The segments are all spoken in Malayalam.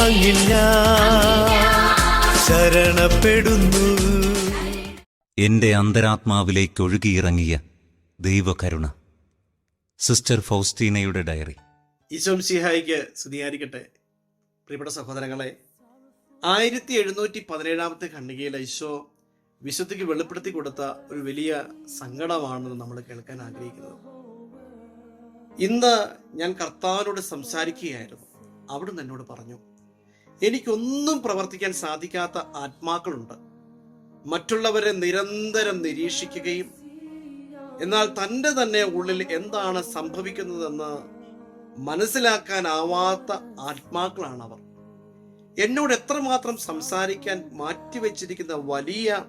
അങ്ങിൽ ഞാൻ ശരണപ്പെടുന്നു. എന്റെ അന്തരാത്മാവിലേക്ക് ഒഴുകിയിറങ്ങിയ ദൈവകരുണ. സിസ്റ്റർ ഫൗസ്റ്റീനയുടെ ഡയറി. ഈശോം സിഹായിക്ക് സ്തുതിയായിരിക്കട്ടെ. പ്രിയപ്പെട്ട സഹോദരങ്ങളെ ആയിരത്തി എഴുന്നൂറ്റി പതിനേഴാമത്തെ ഖണ്ഡികയിൽ ഈശോ വിശുദ്ധിക്ക് വെളിപ്പെടുത്തി കൊടുത്ത ഒരു വലിയ സങ്കടമാണെന്ന് നമ്മൾ കേൾക്കാൻ ആഗ്രഹിക്കുന്നത്. ഇന്ന് ഞാൻ കർത്താവിനോട് സംസാരിക്കുകയായിരുന്നു. അവിടുന്ന് എന്നോട് പറഞ്ഞു എനിക്കൊന്നും പ്രവർത്തിക്കാൻ സാധിക്കാത്ത ആത്മാക്കളുണ്ട്. മറ്റുള്ളവരെ നിരന്തരം നിരീക്ഷിക്കുകയും എന്നാൽ തന്റെ തന്നെ ഉള്ളിൽ എന്താണ് സംഭവിക്കുന്നതെന്ന് മനസ്സിലാക്കാനാവാത്ത ആത്മാക്കളാണ് അവർ എന്നോട് എത്രമാത്രം സംസാരിക്കാൻ മാറ്റിവെച്ചിരിക്കുന്ന വലിയ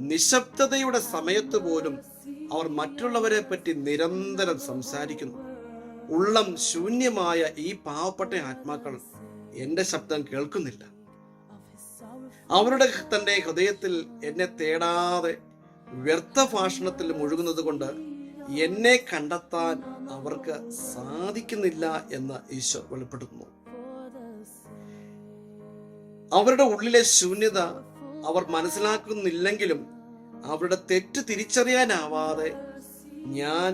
നിശബ്ദതയുടെ സമയത്ത് പോലും അവർ മറ്റുള്ളവരെ പറ്റി നിരന്തരം സംസാരിക്കുന്നു. ഉള്ളം ശൂന്യമായ ഈ പാവപ്പെട്ട ആത്മാക്കൾ എന്റെ ശബ്ദം കേൾക്കുന്നില്ല. അവരുടെ തന്റെ ഹൃദയത്തിൽ എന്നെ തേടാതെ വ്യർത്ഥ ഭാഷണത്തിൽ മുഴുകുന്നത് കൊണ്ട് എന്നെ കണ്ടെത്താൻ അവർക്ക് സാധിക്കുന്നില്ല എന്ന് ഈശോ വെളിപ്പെടുത്തുന്നു. അവരുടെ ഉള്ളിലെ ശൂന്യത അവർ മനസ്സിലാക്കുന്നില്ലെങ്കിലും അവരുടെ തെറ്റ് തിരിച്ചറിയാനാവാതെ ഞാൻ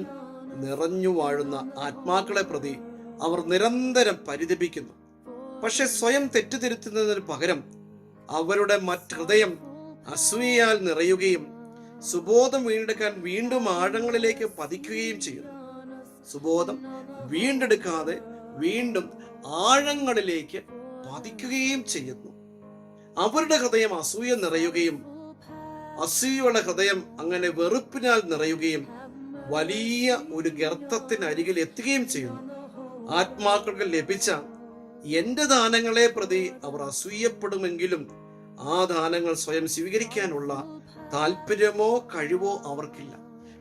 നിറഞ്ഞു വാഴുന്ന ആത്മാക്കളെ പ്രതി അവർ നിരന്തരം പരിതപിക്കുന്നു. പക്ഷെ സ്വയം തെറ്റുതിരുത്തുന്നതിന് പകരം അവരുടെ ഹൃദയം അസൂയയാൽ നിറയുകയും സുബോധം വീണ്ടെടുക്കാൻ വീണ്ടും ആഴങ്ങളിലേക്ക് പതിക്കുകയും ചെയ്യുന്നു. സുബോധം വീണ്ടെടുക്കാതെ വീണ്ടും ആഴങ്ങളിലേക്ക് പതിക്കുകയും ചെയ്യുന്നു. അവരുടെ ഹൃദയം അസൂയ നിറയുകയും അസൂയയുടെ ഹൃദയം അങ്ങനെ വെറുപ്പിനാൽ നിറയുകയും വലിയ ഒരു ഗർത്തത്തിന് അരികിൽ എത്തുകയും ചെയ്യുന്നു. ആത്മാക്കൾക്ക് ലഭിച്ച എന്റെ ദാനങ്ങളെ പ്രതി അവർ അസൂയപ്പെടുമെങ്കിലും ആ ദാനങ്ങൾ സ്വയം സ്വീകരിക്കാനുള്ള താല്പര്യമോ കഴിവോ അവർക്കില്ല.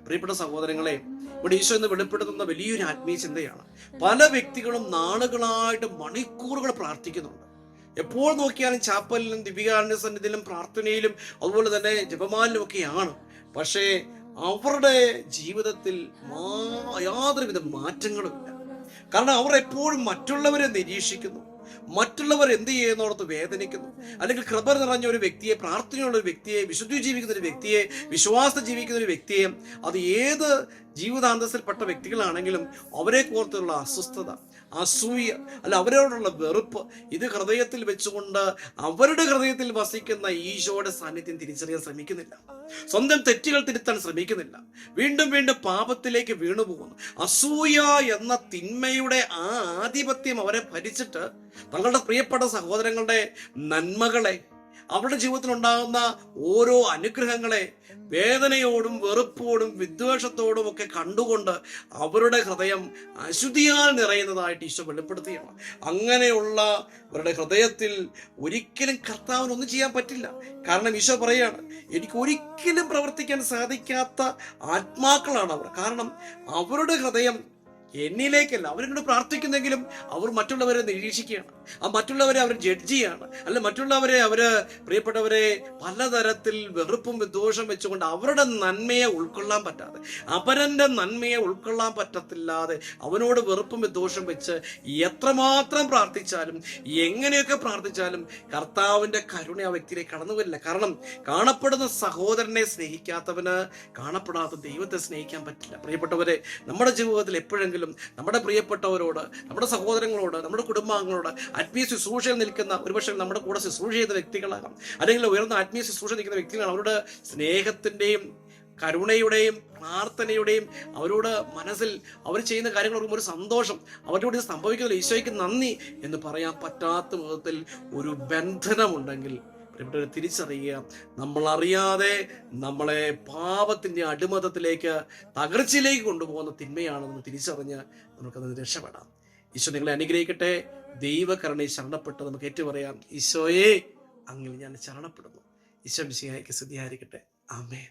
പ്രിയപ്പെട്ട സഹോദരങ്ങളെ ഇവിടെ ഈശോ എന്ന് വെളിപ്പെടുത്തുന്ന വലിയൊരു ആത്മീയ ചിന്തയാണ്. പല വ്യക്തികളും നാളുകളായിട്ട് മണിക്കൂറുകൾ പ്രാർത്ഥിക്കുന്നുണ്ട്. എപ്പോൾ നോക്കിയാലും ചാപ്പലിലും ദിവ്യകാരണ സന്നിധിയിലും പ്രാർത്ഥനയിലും അതുപോലെ തന്നെ ജപമാലിലും ഒക്കെയാണ് പക്ഷേ അവരുടെ ജീവിതത്തിൽ യാതൊരുവിധ മാറ്റങ്ങളുമില്ല. കാരണം അവർ എപ്പോഴും മറ്റുള്ളവരെ നിരീക്ഷിക്കുന്നു. മറ്റുള്ളവർ എന്ത് ചെയ്യുന്നോടത്ത് വേദനിക്കുന്നു. അല്ലെങ്കിൽ കൃപ നിറഞ്ഞ ഒരു വ്യക്തിയെ പ്രാർത്ഥനയുള്ള ഒരു വ്യക്തിയെ വിശുദ്ധി ജീവിക്കുന്ന ഒരു വ്യക്തിയെ വിശ്വാസം ജീവിക്കുന്ന ഒരു വ്യക്തിയെ അത് ഏത് ജീവിതാന്തസ്സിൽപ്പെട്ട വ്യക്തികളാണെങ്കിലും അവരെ കോർത്തുള്ള അസ്വസ്ഥത അസൂയ അല്ല അവരോടുള്ള വെറുപ്പ് ഇത് ഹൃദയത്തിൽ വെച്ചുകൊണ്ട് അവരുടെ ഹൃദയത്തിൽ വസിക്കുന്ന ഈശോയുടെ സാന്നിധ്യം തിരിച്ചറിയാൻ ശ്രമിക്കുന്നില്ല. സ്വന്തം തെറ്റുകൾ തിരുത്താൻ ശ്രമിക്കുന്നില്ല. വീണ്ടും വീണ്ടും പാപത്തിലേക്ക് വീണുപോകുന്നു. അസൂയ എന്ന തിന്മയുടെ ആ ആധിപത്യം അവരെ ഭരിച്ചിട്ട് തങ്ങളുടെ പ്രിയപ്പെട്ട സഹോദരങ്ങളുടെ നന്മകളെ അവരുടെ ജീവിതത്തിൽ ഉണ്ടാകുന്ന ഓരോ അനുഗ്രഹങ്ങളെ വേദനയോടും വെറുപ്പോടും വിദ്വേഷത്തോടും ഒക്കെ കണ്ടുകൊണ്ട് അവരുടെ ഹൃദയം അശുദ്ധിയാൽ നിറയുന്നതായിട്ട് ഈശോ വെളിപ്പെടുത്തുകയാണ് അങ്ങനെയുള്ള അവരുടെ ഹൃദയത്തിൽ ഒരിക്കലും കർത്താവിന് ഒന്നും ചെയ്യാൻ പറ്റില്ല. കാരണം ഈശോ പറയുകയാണ് എനിക്ക് ഒരിക്കലും പ്രവർത്തിക്കാൻ സാധിക്കാത്ത ആത്മാക്കളാണ് അവർ. കാരണം അവരുടെ ഹൃദയം എന്നിലേക്കല്ല അവരിങ്ങോട്ട് പ്രാർത്ഥിക്കുന്നെങ്കിലും അവർ മറ്റുള്ളവരെ നിരീക്ഷിക്കുകയാണ്. ആ മറ്റുള്ളവരെ അവർ ജഡ്ജ് ചെയ്യാണ് അല്ല മറ്റുള്ളവരെ അവർ പ്രിയപ്പെട്ടവരെ പലതരത്തിൽ വെറുപ്പും വിദ്വേഷം വെച്ചുകൊണ്ട് അവരുടെ നന്മയെ ഉൾക്കൊള്ളാൻ പറ്റാതെ അപരന്റെ നന്മയെ ഉൾക്കൊള്ളാൻ പറ്റത്തില്ലാതെ അവനോട് വെറുപ്പും വിദ്വേഷം വെച്ച് എത്രമാത്രം പ്രാർത്ഥിച്ചാലും എങ്ങനെയൊക്കെ പ്രാർത്ഥിച്ചാലും കർത്താവിന്റെ കരുണ ആ വ്യക്തിയിലേക്ക് കടന്നു വരില്ല. കാരണം കാണപ്പെടുന്ന സഹോദരനെ സ്നേഹിക്കാത്തവന് കാണപ്പെടാത്ത ദൈവത്തെ സ്നേഹിക്കാൻ പറ്റില്ല. പ്രിയപ്പെട്ടവരെ നമ്മുടെ ജീവിതത്തിൽ എപ്പോഴെങ്കിലും നമ്മുടെ പ്രിയപ്പെട്ടവരോട് നമ്മുടെ സഹോദരങ്ങളോട് നമ്മുടെ കുടുംബാംഗങ്ങളോട് ആത്മീയ ശുശ്രൂഷയിൽ നിൽക്കുന്ന ഒരുപക്ഷെ നമ്മുടെ കൂടെ ശുശ്രൂഷ ചെയ്ത വ്യക്തികളാകാം. അല്ലെങ്കിൽ ഉയർന്ന ആത്മീയ ശുശ്രൂഷ നിൽക്കുന്ന വ്യക്തികളാണ് അവരുടെ സ്നേഹത്തിന്റെയും കരുണയുടെയും പ്രാർത്ഥനയുടെയും അവരോട് മനസ്സിൽ അവർ ചെയ്യുന്ന കാര്യങ്ങൾ ഓർക്കുമ്പോൾ ഒരു സന്തോഷം അവരോട് കൂടി സംഭവിക്കുന്നില്ല ഈശോയ്ക്ക് നന്ദി എന്ന് പറയാൻ പറ്റാത്ത വിധത്തിൽ ഒരു ബന്ധനമുണ്ടെങ്കിൽ പ്രിയപ്പെട്ടവരെ തിരിച്ചറിയുക. നമ്മൾ അറിയാതെ നമ്മളെ പാപത്തിന്റെ അടിമതത്തിലേക്ക് തകർച്ചയിലേക്ക് കൊണ്ടുപോകുന്ന തിന്മയാണെന്ന് തിരിച്ചറിഞ്ഞ് നമുക്കത് രക്ഷപ്പെടാം. ഈശോ നിങ്ങളെ അനുഗ്രഹിക്കട്ടെ. ദൈവകരണയെ ശരണപ്പെട്ട് നമുക്ക് ഏറ്റുപറയാം. ഈശോയെ അങ്ങിൽ ഞാൻ ശരണപ്പെടുന്നു. ഈശോ മിശിഹായ്ക്ക് സ്തുതിയായിരിക്കട്ടെ. ആമേൻ.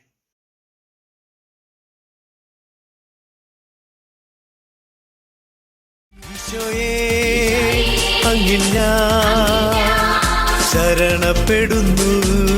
ഈശോയേ അങ്ങിൽ ഞാൻ ശരണപ്പെടുന്നു.